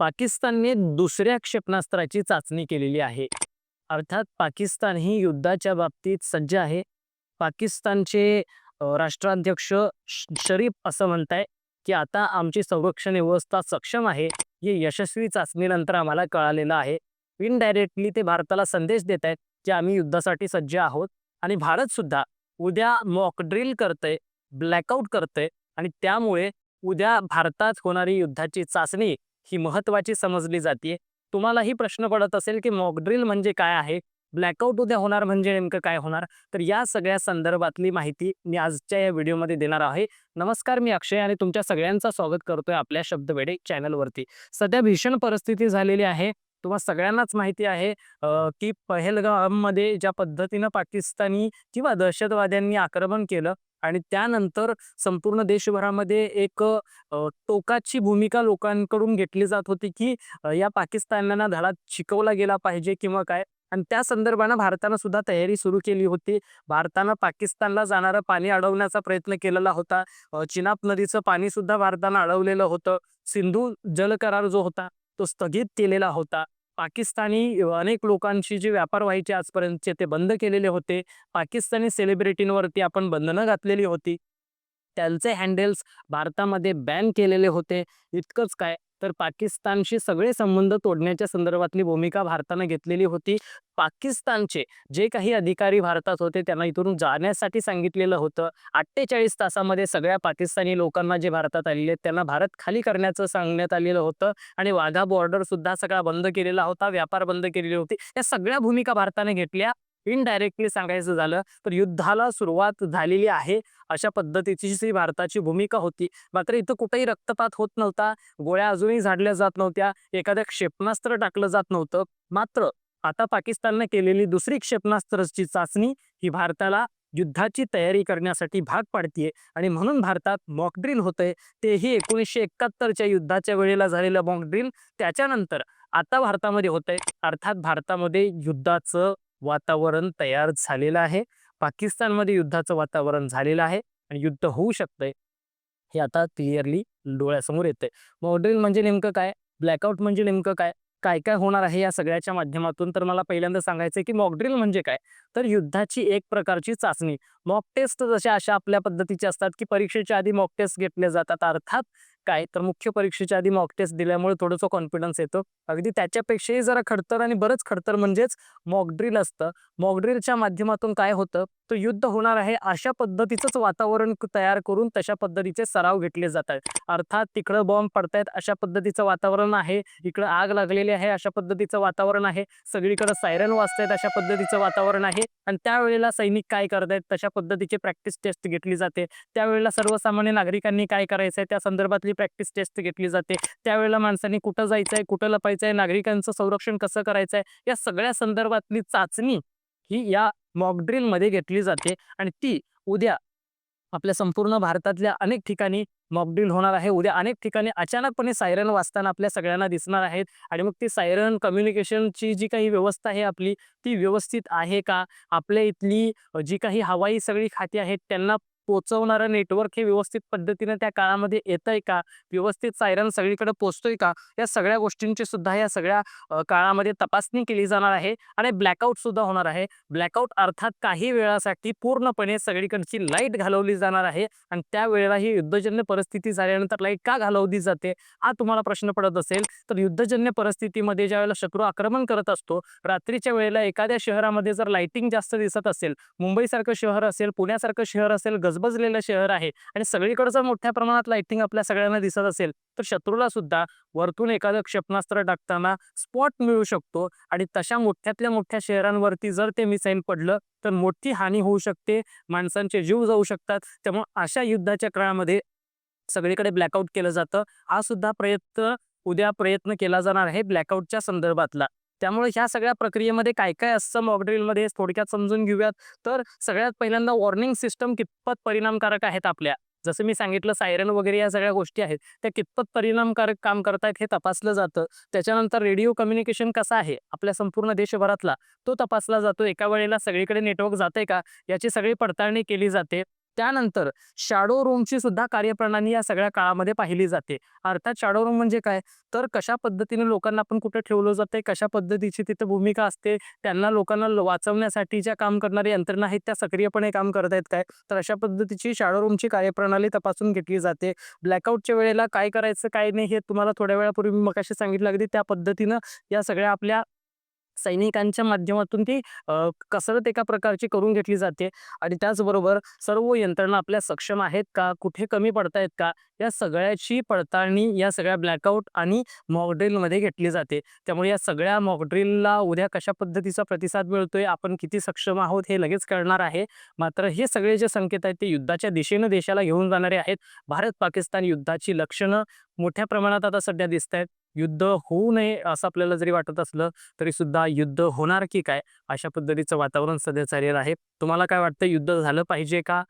पाकिस्तानने दुसऱ्या क्षेपणास्त्राची चाचणी केलेली आहे. अर्थात पाकिस्तान ही युद्धाच्या बाबतीत सज्ज आहे. पाकिस्तानचे राष्ट्राध्यक्ष शरीफ असं म्हणताय की आता आमची संरक्षण व्यवस्था सक्षम आहे. हे यशस्वी चाचणीनंतर आम्हाला कळालेलं आहे. इनडायरेक्टली ते भारताला संदेश देत आहेत की आम्ही युद्धासाठी सज्ज आहोत. आणि भारत सुद्धा उद्या मॉक ड्रिल करतंय ब्लॅकआउट करतंय. आणि त्यामुळे उद्या भारतात होणारी युद्धाची चाचणी ही महत्वाची समजली जाते. तुम्हालाही प्रश्न पडत असेल की मॉकड्रिल म्हणजे काय आहे? ब्लॅकआउट उद्या होणार म्हणजे नेमकं काय होणार? तर या सगळ्या संदर्भातली माहिती मी आजच्या या व्हिडिओमध्ये देणार आहे. नमस्कार मी अक्षय आणि तुमच्या सगळ्यांचं स्वागत करतोय आपल्या शब्दवेडे चॅनलवरती. सध्या भीषण परिस्थिती झालेली आहे. तुम्हा सगळ्यांनाच माहिती आहे की पहलगाममध्ये ज्या पद्धतीनं पाकिस्तानी किंवा दहशतवाद्यांनी आक्रमण केलं आणि त्यानंतर संपूर्ण देशभरामध्ये एक टोकाची भूमिका लोकांकडून घेतली जात होती की या पाकिस्तान्यांना धडा शिकवला गेला पाहिजे किंवा काय? आणि त्या संदर्भानं भारतानं सुद्धा तयारी सुरू केली होती. भारतानं पाकिस्तानला जाणारं पाणी अडवण्याचा प्रयत्न केलेला होता. चिनाब नदीचं पाणी सुद्धा भारतानं अडवलेलं होतं. सिंधू जल करार जो होता तो स्थगित केलेला होता. पाकिस्तानी अनेक लोकांशी जे व्यापार व्हायचे आजपर्यंतचे ते बंद केलेले होते. पाकिस्तानी सेलिब्रिटींवरती आपण बंधनं घातलेली होती. त्यांचे हँडल्स भारतामध्ये बॅन केलेले होते. इतकंच काय? तर पाकिस्तानशी सगळे संबंध तोडण्याच्या संदर्भातली भूमिका भारतानं घेतलेली होती. पाकिस्तानचे जे काही अधिकारी भारतात होते त्यांना इथून जाण्यासाठी सांगितलेलं होतं. अठ्ठेचाळीस तासामध्ये सगळ्या पाकिस्तानी लोकांना जे भारतात आलेले आहेत त्यांना भारत खाली करण्याचं सांगण्यात आलेलं होतं. आणि वाघा बॉर्डर सुद्धा सगळा बंद केलेला होता व्यापार बंद केलेली होती. या सगळ्या भूमिका भारताने घेतल्या. इनडायरेक्टली सांगायचं झालं तर युद्धाला सुरुवात झालेली आहे अशा पद्धतीची जी भारताची भूमिका होती. मात्र इथं कुठेही रक्तपात होत नव्हता गोळ्या अजूनही झाडल्या जात नव्हत्या एखाद्या क्षेपणास्त्र टाकलं जात नव्हतं. मात्र आता पाकिस्तानने केलेली दुसरी क्षेपणास्त्रची चाचणी ही भारताला युद्धाची तयारी करण्यासाठी भाग पाडतीये आणि म्हणून भारतात मॉकड्रिल होतंय. तेही एकोणीसशे एकाहत्तरच्या युद्धाच्या वेळेला झालेलं मॉकड्रिल त्याच्यानंतर आता भारतामध्ये होतंय. अर्थात भारतामध्ये युद्धाचं वातावरण तयार झालेलं आहे. पाकिस्तानमध्ये युद्धाचं वातावरण झालेलं आहे आणि युद्ध होऊ शकतंय हे आता क्लिअरली डोळ्यासमोर येतंय. मॉकड्रिल म्हणजे नेमकं काय? ब्लॅकआउट म्हणजे नेमकं काय? काय काय होणार आहे या सगळ्याच्या माध्यमातून? तर मला पहिल्यांदा सांगायचं की मॉकड्रिल म्हणजे काय? तर युद्धाची एक प्रकारची चाचणी. मॉक टेस्ट जशा अशा आपल्या पद्धतीचे असतात की परीक्षेच्या आधी मॉक टेस्ट घेतले जातात. अर्थात काय? तर मुख्य परीक्षेच्या आधी मॉक टेस्ट दिल्यामुळे थोडंसं कॉन्फिडन्स येतो. अगदी त्याच्यापेक्षाही जरा खडतर आणि बरंच खडतर म्हणजेच मॉकड्रिल असतं. मॉकड्रिलच्या माध्यमातून काय होतं? तो युद्ध होणार आहे अशा पद्धतीचंच वातावरण तयार करून तशा पद्धतीचे सराव घेतले जातात. अर्थात तिकडं बॉम्ब पडतायत अशा पद्धतीचं वातावरण आहे. इकडं आग लागलेली आहे अशा पद्धतीचं वातावरण आहे. सगळीकडे सायरन वाजतायत अशा पद्धतीचं वातावरण आहे. आणि त्यावेळेला सैनिक काय करतायत? तशा पद्धतीची प्रॅक्टिस टेस्ट घेतली जाते. त्यावेळेला सर्वसामान्य नागरिकांनी काय करायचंय? त्या संदर्भातली प्रॅक्टिस टेस्ट घेतली जाते. त्यावेळेला माणसांनी कुठं जायचंय? कुठं लपायचंय? नागरिकांचं संरक्षण कसं करायचंय? या सगळ्या संदर्भातली चाचणी ही या मॉकड्रिलमध्ये घेतली जाते आणि ती उद्या आपल्या संपूर्ण भारतातल्या अनेक ठिकाणी मॉकड्रिल होणार आहे. उद्या अनेक ठिकाणी अचानकपणे सायरन वाजताना आपल्या सगळ्यांना दिसणार आहेत. आणि मग ती सायरन कम्युनिकेशनची जी काही व्यवस्था आहे आपली ती व्यवस्थित आहे का? आपल्या इथली जी काही हवाई सगळी खाती आहेत त्यांना पोचवणारं नेटवर्क हे व्यवस्थित पद्धतीने त्या काळामध्ये येतंय का? व्यवस्थित सायरन सगळीकडे पोचतोय का? या सगळ्या गोष्टींची सुद्धा या सगळ्या काळामध्ये तपासणी केली जाणार आहे आणि ब्लॅकआउट सुद्धा होणार आहे. ब्लॅकआउट अर्थात काही वेळासाठी पूर्णपणे सगळीकडची लाइट घालवली जाणार आहे आणि त्यावेळेला ही युद्धजन्य परिस्थिती झाल्यानंतर लाइट का घालवली जाते? हा तुम्हाला प्रश्न पडत असेल. तर युद्धजन्य परिस्थितीमध्ये ज्या वेळेला शत्रू आक्रमण करत असतो रात्रीच्या वेळेला एखाद्या शहरामध्ये जर लाईटिंग जास्त दिसत असेल मुंबईसारखं शहर असेल पुण्यासारखं शहर असेल गजबजलेलं शहर आहे आणि सगळीकडचं जर मोठ्या प्रमाणात लाईटिंग आपल्या सगळ्यांना दिसत असेल तर शत्रूला सुद्धा वरतून एखादं क्षेपणास्त्र टाकताना स्पॉट मिळू शकतो आणि तशा मोठ्यातल्या मोठ्या शहरांवरती जर ते मिसाईल पडलं तर मोठी हानी होऊ शकते माणसांचे जीव जाऊ शकतात. त्यामुळे अशा युद्धाच्या काळामध्ये सगळीकडे ब्लॅकआउट केलं जातं. हा सुद्धा प्रयत्न उद्या प्रयत्न केला जाणार आहे ब्लॅकआउटच्या संदर्भातला. त्यामुळे ह्या सगळ्या प्रक्रियेमध्ये काय काय असतं मॉकड्रिलमध्ये थोडक्यात समजून घेऊयात. तर सगळ्यात पहिल्यांदा वॉर्निंग सिस्टम कितपत परिणामकारक आहेत आपल्या? जसं मी सांगितलं सायरन वगैरे या सगळ्या गोष्टी आहेत त्या कितपत परिणामकारक काम करतायत हे तपासलं जातं. त्याच्यानंतर रेडिओ कम्युनिकेशन कसा आहे आपल्या संपूर्ण देशभरातला तो तपासला जातो. एका वेळेला सगळीकडे नेटवर्क जाते का? याची सगळी पडताळणी केली जाते. त्यानंतर शॅडो रूमची सुद्धा कार्यप्रणाली या सगळ्या काळामध्ये पाहिली जाते. अर्थात शॅडो रूम म्हणजे काय? तर कशा पद्धतीने लोकांना आपण कुठे ठेवलं जाते कशा पद्धतीची तिथे भूमिका असते? त्यांना लोकांना ल- वाचवण्यासाठी ज्या काम करणारी यंत्रणा आहेत त्या सक्रियपणे काम करत आहेत काय? तर अशा पद्धतीची शॅडो रूमची कार्यप्रणाली तपासून घेतली जाते. ब्लॅकआउटच्या वेळेला काय करायचं काय नाही हे तुम्हाला थोड्या वेळापूर्वी मी मगाशी सांगितलं अगदी त्या पद्धतीनं या सगळ्या आपल्या सैनिकांच्या माध्यमातून ती कसरत एका प्रकारची करून घेतली जाते. आणि त्याचबरोबर सर्व यंत्रणा आपल्या सक्षम आहेत का? कुठे कमी पडतायत का? या सगळ्याची पडताळणी या सगळ्या ब्लॅकआउट आणि मॉकड्रिलमध्ये घेतली जाते. त्यामुळे या सगळ्या मॉकड्रिलला उद्या कशा पद्धतीचा प्रतिसाद मिळतोय? आपण किती सक्षम आहोत? हे लगेच कळणार आहे. मात्र हे सगळे जे संकेत आहेत ते युद्धाच्या दिशेनं देशाला घेऊन जाणारे आहेत. भारत पाकिस्तान युद्धाची लक्षणं मोठ्या प्रमाणात आता सध्या दिसत आहेत युद्ध होऊ नये असं आपल्याला जरी वाटत असलं तरी सुद्धा युद्ध होणार की काय? अशा पद्धतीचं वातावरण सध्या चाललेलं आहे. तुम्हाला काय वाटतं? युद्ध झालं पाहिजे का?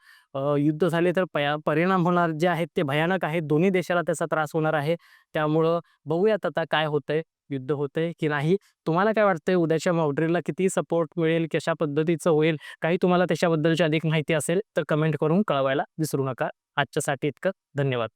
युद्ध झाले तर पया परिणाम होणार जे आहेत ते भयानक आहेत. दोन्ही देशाला त्याचा त्रास होणार आहे. त्यामुळं बघूयात आता काय होतंय? युद्ध होतंय की नाही? तुम्हाला काय वाटतंय? उद्याच्या मॉकड्रिलला किती सपोर्ट मिळेल? कशा पद्धतीचं होईल? काही तुम्हाला त्याच्याबद्दलची अधिक माहिती असेल तर कमेंट करून कळवायला विसरू नका. आजच्यासाठी इतकं. धन्यवाद.